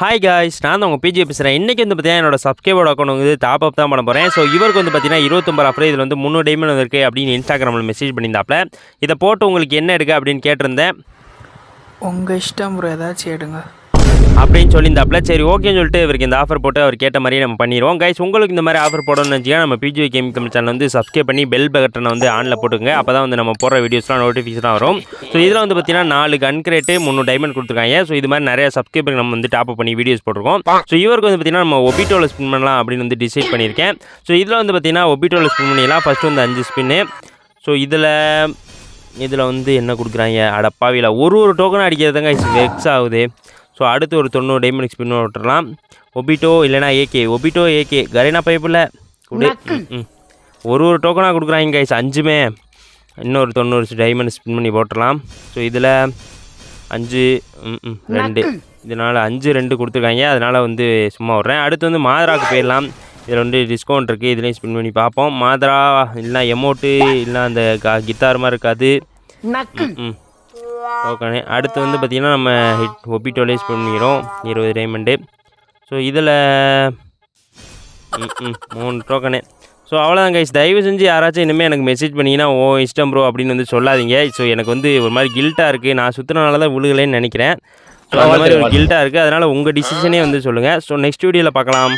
Hi guys நான் தான் உங்கள் பிஜி பேசுகிறேன் இன்றைக்கி வந்து பார்த்தீங்கன்னா என்னோட சப்ஸ்கிரைபோட அக்கௌண்ட் வந்து டாப் அப் தான் பண்ண போகிறேன் ஸோ இவருக்கு வந்து பார்த்தீங்கன்னா இருபத்தொம்பது ஆஃபர் இதில் வந்து முந்நூறு டைமண்ட் இருக்குது அப்படின்னு இன்ஸ்டாகிராமில் மெசேஜ் பண்ணியிருந்தாப்ல இதை போட்டு உங்களுக்கு என்ன எடுக்க அப்படின்னு கேட்டிருந்தேன். உங்கள் இஷ்டம் ப்ரோ ஏதாச்சும் எடுங்க. அப்படின்னு சொல்லியிருந்தாப்ல சரி ஓகேன்னு சொல்லிட்டு இவருக்கு இந்த ஆஃபர் போட்டு அவர் கேட்ட மாதிரியே நம்ம பண்ணிடுவோம் கைஸ் உங்களுக்கு இந்த மாதிரி ஆஃபர் போடணும்னு வச்சுக்கோங்க நம்ம பிஜி கேமிங் சேனல் வந்து சப்ஸ்கிரைப் பண்ணி பெல் பட்டனை வந்து ஆனில் போட்டுங்க அப்போ தான் வந்து நம்ம போடுற வீடியோஸ்லாம் நோட்டிஃபிகேஷன் வரும். ஸோ இதில் வந்து பார்த்தீங்கன்னா நாலு கன் கிரேட்டு மூணு டைமண்ட் கொடுத்துருக்காங்க. ஸோ இது மாதிரி நிறைய சப்ஸ்கிரைபர் நம்ம வந்து டாப் பண்ணி வீடியோஸ் போட்டிருக்கோம். ஸோ இவருக்கு வந்து பார்த்தீங்கன்னா நம்ம ஒபிட்டோவில் ஸ்பின் பண்ணலாம் அப்படின்னு வந்து டிசைட் பண்ணியிருக்கேன். ஸோ இதில் வந்து பார்த்தீங்கன்னா ஒபிட்டோவில் ஸ்பின் பண்ணிடலாம். ஃபஸ்ட்டு வந்து அஞ்சு ஸ்பின்னு ஸோ இதில் இதில் வந்து என்ன கொடுக்குறாங்க? அடப்பாவியில் ஒரு ஒரு டோக்கன் அடிக்கிறதுங்க வெக்ஸ் ஆகுது. ஸோ அடுத்து ஒரு தொண்ணூறு டைமண்ட் ஸ்பின் விட்டுறலாம். ஒபிட்டோ இல்லைனா ஏகே ஒபிட்டோ ஏகே கரீனா பைப்பில் கொடு ம், ம். ஒரு ஒரு டோக்கனாக கொடுக்குறாங்க கைஸ் அஞ்சுமே. இன்னொரு தொண்ணூறு டைமண்ட் ஸ்பின் பண்ணி போட்டுடலாம் ஸோ இதில் அஞ்சு ம், ம், ரெண்டு. இதனால் அஞ்சு ரெண்டு கொடுத்துருக்காங்க. அதனால் வந்து சும்மா விட்றேன். அடுத்து வந்து மாதராக்கு போயிடலாம். இதில் வந்து டிஸ்கவுண்ட் இருக்குது இதுலேயும் ஸ்பின் பண்ணி பார்ப்போம். மாதரா இல்லைனா எமௌண்ட்டு இல்லைனா அந்த கித்தார் மாதிரி இருக்காது. ம். ஓகே அடுத்து வந்து பார்த்திங்கன்னா நம்ம ஹிட் ஒபிட்டோலே ஸ்பெண்ட் பண்ணிக்கிறோம். இருபது டைமண்டு ஸோ இதில் மூணு டோக்கனு ஸோ அவ்வளோதான் கைஸ் தயவு செஞ்சு யாராச்சும் இனிமேல் எனக்கு மெசேஜ் பண்ணிங்கன்னா ஓ இஷ்டம் ப்ரோ அப்படின்னு வந்து சொல்லாதீங்க. ஸோ எனக்கு வந்து ஒரு மாதிரி கில்ட்டாக இருக்குது நான் சுற்றுனால தான் விழுகலைன்னு நினைக்கிறேன். ஸோ அந்த மாதிரி ஒரு கில்ட்டாக இருக்குது அதனால் உங்கள் டிசிஷனே வந்து சொல்லுங்கள் ஸோ நெக்ஸ்ட் வீடியோவில் பார்க்கலாம்.